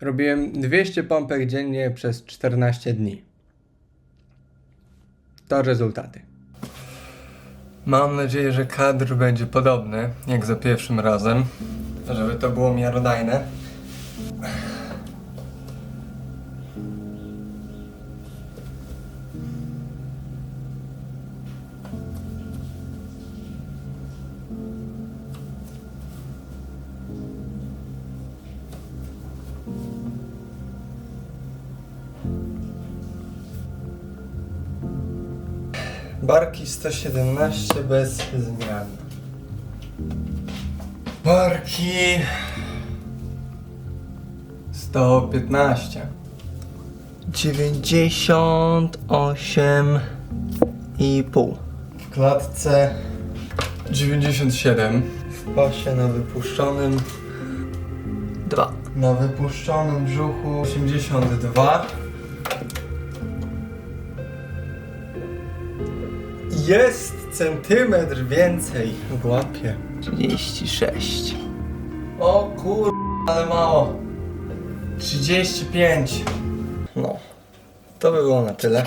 Robiłem 200 pompek dziennie przez 14 dni. To rezultaty. Mam nadzieję, że kadr będzie podobny jak za pierwszym razem, żeby to było miarodajne. Barki 117 bez zmian. Barki 115. 98 i pół. W klatce 97. W pasie na wypuszczonym 2. Na wypuszczonym brzuchu 82. Jest centymetr więcej w łapie. 36. O kur... ale mało. 35. No. To by było na tyle.